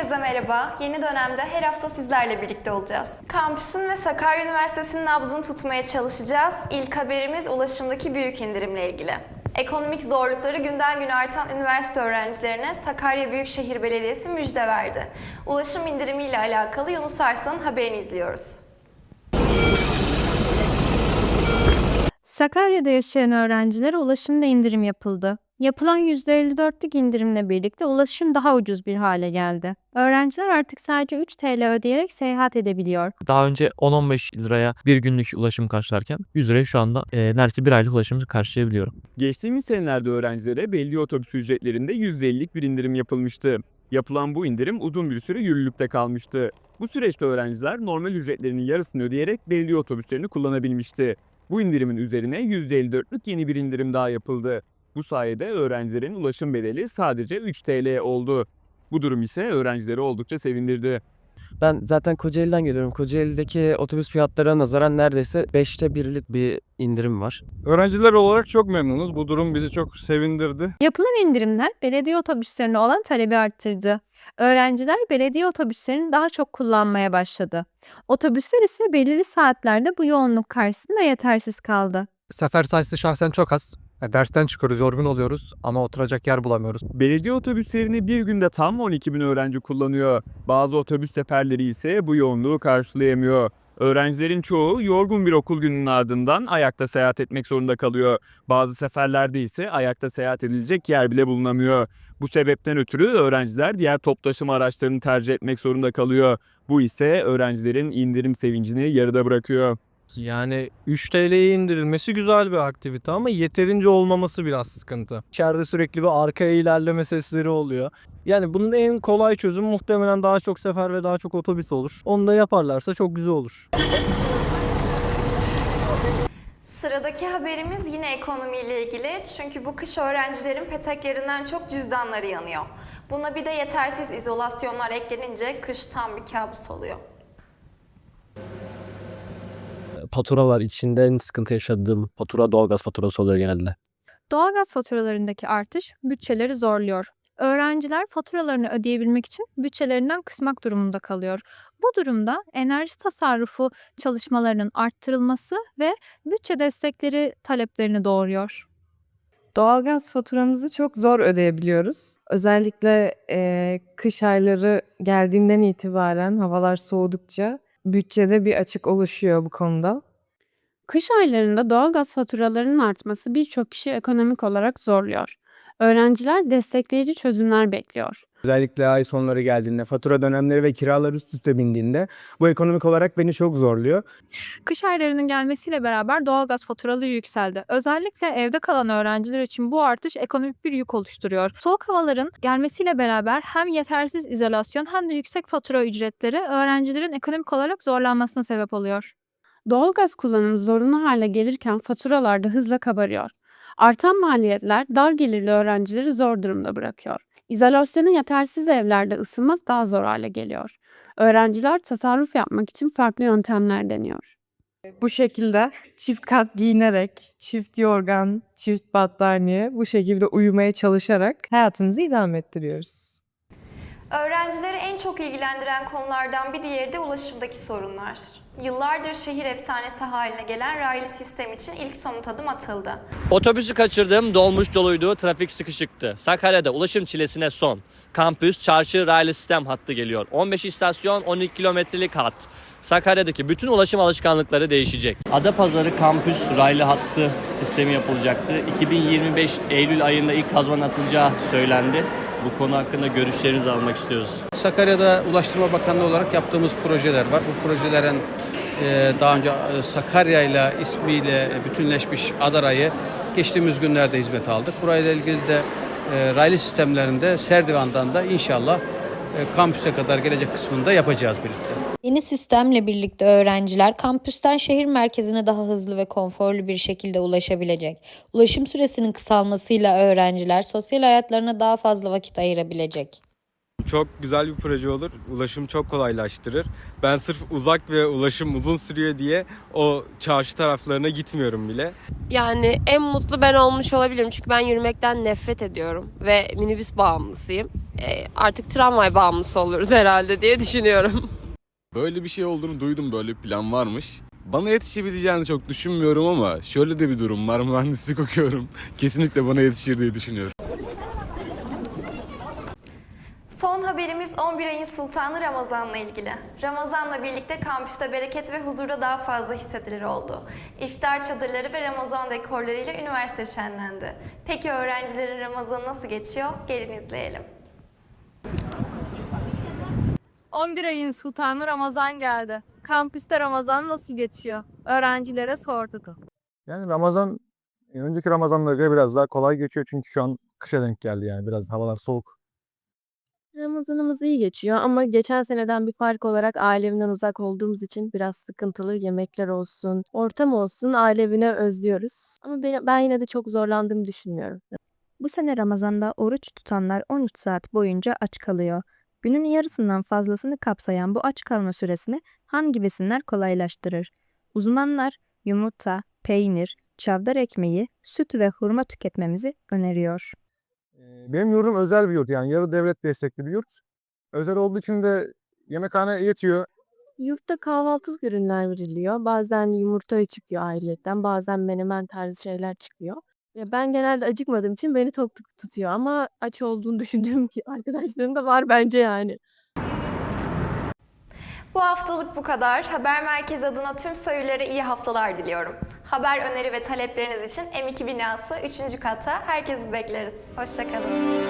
Herkese merhaba. Yeni dönemde her hafta sizlerle birlikte olacağız. Kampüsün ve Sakarya Üniversitesi'nin nabzını tutmaya çalışacağız. İlk haberimiz ulaşımdaki büyük indirimle ilgili. Ekonomik zorlukları günden güne artan üniversite öğrencilerine Sakarya Büyükşehir Belediyesi müjde verdi. Ulaşım indirimiyle alakalı Yunus Arslan'ın haberini izliyoruz. Sakarya'da yaşayan öğrencilere ulaşımda indirim yapıldı. Yapılan %54'lük indirimle birlikte ulaşım daha ucuz bir hale geldi. Öğrenciler artık sadece 3 TL ödeyerek seyahat edebiliyor. Daha önce 10-15 liraya bir günlük ulaşım karşılarken 100 liraya şu anda e, neredeyse bir aylık ulaşımı karşılayabiliyorum. Geçtiğimiz senelerde öğrencilere belli otobüs ücretlerinde %50'lik bir indirim yapılmıştı. Yapılan bu indirim uzun bir süre yürürlükte kalmıştı. Bu süreçte öğrenciler normal ücretlerinin yarısını ödeyerek belli otobüslerini kullanabilmişti. Bu indirimin üzerine %54'lük yeni bir indirim daha yapıldı. Bu sayede öğrencilerin ulaşım bedeli sadece 3 TL oldu. Bu durum ise öğrencileri oldukça sevindirdi. Ben zaten Kocaeli'den geliyorum. Kocaeli'deki otobüs fiyatlarına nazaran neredeyse 5'te 1'lik bir indirim var. Öğrenciler olarak çok memnunuz. Bu durum bizi çok sevindirdi. Yapılan indirimler belediye otobüslerine olan talebi arttırdı. Öğrenciler belediye otobüslerini daha çok kullanmaya başladı. Otobüsler ise belirli saatlerde bu yoğunluk karşısında yetersiz kaldı. Sefer sayısı şahsen çok az. E, Dersten çıkıyoruz, yorgun oluyoruz ama oturacak yer bulamıyoruz. Belediye otobüslerini bir günde tam 12 bin öğrenci kullanıyor. Bazı otobüs seferleri ise bu yoğunluğu karşılayamıyor. Öğrencilerin çoğu yorgun bir okul gününün ardından ayakta seyahat etmek zorunda kalıyor. Bazı seferlerde ise ayakta seyahat edilecek yer bile bulunamıyor. Bu sebepten ötürü öğrenciler diğer toplu taşıma araçlarını tercih etmek zorunda kalıyor. Bu ise öğrencilerin indirim sevincini yarıda bırakıyor. Yani 3 TL'ye indirilmesi güzel bir aktivite ama yeterince olmaması biraz sıkıntı. İçeride sürekli bir arkaya ilerleme sesleri oluyor. Yani bunun en kolay çözümü muhtemelen daha çok sefer ve daha çok otobüs olur. Onu da yaparlarsa çok güzel olur. Sıradaki haberimiz yine ekonomiyle ilgili çünkü bu kış öğrencilerin peteklerinden çok cüzdanları yanıyor. Buna bir de yetersiz izolasyonlar eklenince kış tam bir kabus oluyor. Faturalar içinde en sıkıntı yaşadığım fatura doğalgaz faturası oluyor genelde. Doğalgaz faturalarındaki artış bütçeleri zorluyor. Öğrenciler faturalarını ödeyebilmek için bütçelerinden kısmak durumunda kalıyor. Bu durumda enerji tasarrufu çalışmalarının arttırılması ve bütçe destekleri taleplerini doğuruyor. Doğalgaz faturamızı çok zor ödeyebiliyoruz. Özellikle eee, kış ayları geldiğinden itibaren havalar soğudukça bütçede bir açık oluşuyor bu konuda. Kış aylarında doğalgaz faturalarının artması birçok kişi ekonomik olarak zorluyor. Öğrenciler destekleyici çözümler bekliyor. Özellikle ay sonları geldiğinde, fatura dönemleri ve kiralar üst üste bindiğinde bu ekonomik olarak beni çok zorluyor. Kış aylarının gelmesiyle beraber doğalgaz faturaları yükseldi. Özellikle evde kalan öğrenciler için bu artış ekonomik bir yük oluşturuyor. Soğuk havaların gelmesiyle beraber hem yetersiz izolasyon hem de yüksek fatura ücretleri öğrencilerin ekonomik olarak zorlanmasına sebep oluyor. Doğalgaz kullanımı zorunlu hale gelirken faturalar da hızla kabarıyor. Artan maliyetler dar gelirli öğrencileri zor durumda bırakıyor. İzolasyonu yetersiz evlerde ısınma daha zor hale geliyor. Öğrenciler tasarruf yapmak için farklı yöntemler deniyor. Bu şekilde çift kat giyinerek, çift yorgan, çift battaniye bu şekilde uyumaya çalışarak hayatımızı idame ettiriyoruz. Öğrencileri en çok ilgilendiren konulardan bir diğeri de ulaşımdaki sorunlar. Yıllardır şehir efsanesi haline gelen raylı sistem için ilk somut adım atıldı. Otobüsü kaçırdım, dolmuş doluydu, trafik sıkışıktı. Sakarya'da ulaşım çilesine son. Kampüs, çarşı, raylı sistem hattı geliyor. 15 istasyon, 12 kilometrelik hat. Sakarya'daki bütün ulaşım alışkanlıkları değişecek. Adapazarı kampüs raylı hattı sistemi yapılacaktı. 2025 Eylül ayında ilk kazmanın atılacağı söylendi. Bu konu hakkında görüşlerinizi almak istiyoruz. Sakarya'da Ulaştırma Bakanlığı olarak yaptığımız projeler var. Bu projelerin e, daha önce e, Sakarya ile ismiyle bütünleşmiş Adara'yı geçtiğimiz günlerde hizmet aldık. Burayla ilgili de e, raylı sistemlerinde Serdivan'dan da inşallah kampüse kadar gelecek kısmında yapacağız birlikte. Yeni sistemle birlikte öğrenciler kampüsten şehir merkezine daha hızlı ve konforlu bir şekilde ulaşabilecek. Ulaşım süresinin kısalmasıyla öğrenciler sosyal hayatlarına daha fazla vakit ayırabilecek. Çok güzel bir proje olur. Ulaşım çok kolaylaştırır. Ben sırf uzak ve ulaşım uzun sürüyor diye o çarşı taraflarına gitmiyorum bile. Yani en mutlu ben olmuş olabilirim çünkü ben yürümekten nefret ediyorum ve minibüs bağımlısıyım. E, artık tramvay bağımlısı oluruz herhalde diye düşünüyorum. Böyle bir şey olduğunu duydum böyle bir plan varmış. Bana yetişebileceğini çok düşünmüyorum ama şöyle de bir durum var mühendislik okuyorum. Kesinlikle bana yetişir diye düşünüyorum. Son haberimiz 11 ayın sultanı Ramazan'la ilgili. Ramazan'la birlikte kampüste bereket ve huzurda daha fazla hissedilir oldu. İftar çadırları ve Ramazan dekorlarıyla üniversite şenlendi. Peki öğrencilerin Ramazanı nasıl geçiyor? Gelin izleyelim. 11 ayın sultanı Ramazan geldi. Kampüste Ramazan nasıl geçiyor? Öğrencilere sorduk. Yani Ramazan e, önceki Ramazanlara göre biraz daha kolay geçiyor çünkü şu an kışa denk geldi yani biraz havalar soğuk. Ramazanımız iyi geçiyor ama geçen seneden bir fark olarak ailemden uzak olduğumuz için biraz sıkıntılı yemekler olsun, ortam olsun aile evine özlüyoruz. Ama ben, ben yine de çok zorlandığımı düşünmüyorum. Bu sene Ramazan'da oruç tutanlar 13 saat boyunca aç kalıyor. Günün yarısından fazlasını kapsayan bu aç kalma süresini hangi besinler kolaylaştırır? Uzmanlar yumurta, peynir, çavdar ekmeği, süt ve hurma tüketmemizi öneriyor. Benim yurdum özel bir yurt yani yarı devlet destekli bir yurt. Özel olduğu için de yemekhane yetiyor. Yurtta kahvaltılık ürünler veriliyor. Bazen yumurta çıkıyor ayrıyetten, bazen menemen tarzı şeyler çıkıyor. Ya ben genelde acıkmadığım için beni tok tut- tutuyor ama aç olduğunu düşündüğüm ki arkadaşlarım da var bence yani. Bu haftalık bu kadar. Haber Merkezi adına tüm sayılara iyi haftalar diliyorum. Haber öneri ve talepleriniz için M2 binası 3. katta herkesi bekleriz. Hoşçakalın.